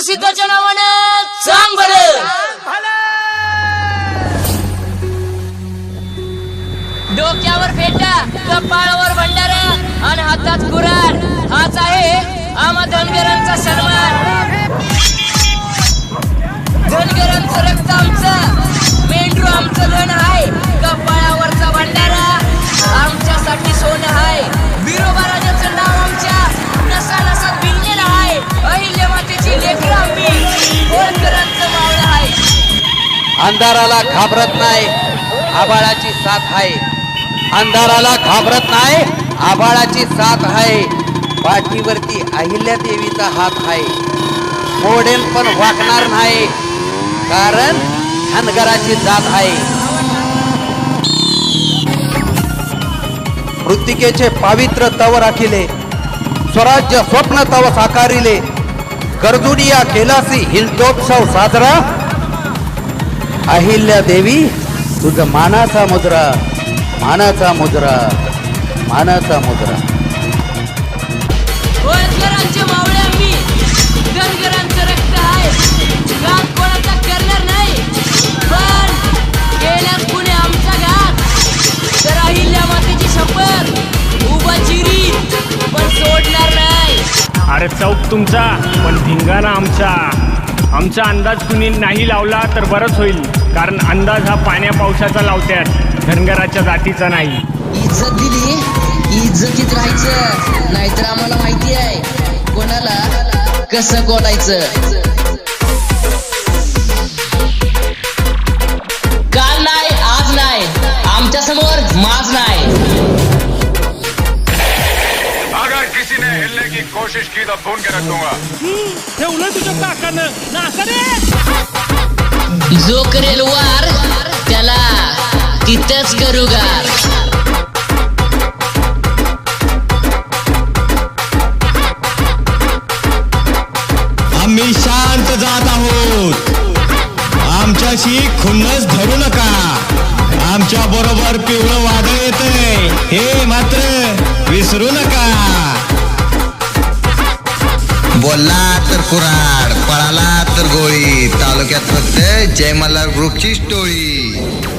प्रसिद्धाच्या नावाने सांग बर. डोक्यावर फेटा कपाळावर भंडारा आणि हातात कुरार हाच आहे आम्हा धनगरांचा सन्मान. अंधाराला घाबरत नाही. आबाळाची साथ आहे. अंधाराला घाबरत नाही आबाळाची साथ आहे. पाठीवरती अहिल्या देवीचा हात आहे. मोडेल पण वाकणार नाही कारण धनगराची जात आहे. मृत्तिकेचे पावित्र तव राखिले स्वराज्य स्वप्न तव साकारिले. गरजुडिया केलासी हिलतोत्सव साजरा अहिल्या देवी तुझं मानाचा मुद्रा मानाचा मुद्रा मानाचा मुद्रा. अरे चौक तुमचा पण धिंगाणा आमचा. आमचा अंदाज कुणी नाही लावला तर बरंच होईल कारण अंदाज हा पाण्या पावसाचा लावत्यात धनगराच्या जातीचा नाही. इज्जत दिली इज्जतीत राहायचं नाहीतर आम्हाला माहिती आहे कोणाला कसं बोलायचं. काल नाही आज नाही आमच्यासमोर माज नाही. किसी ने हिलने की कोशिश की तो भून के रख दूंगा जो करेल वार त्याला तिथंच करू गार आम्ही शांत जात आहोत. आमच्याशी खुन्नस धरू नका. आमच्या बरोबर पिवळं वादळ येतंय. हे मात्र विसरू नका. बोलला तर कुराड पळाला तर गोळी तालुक्यात फक्त जय मल्हार ग्रुपची टोळी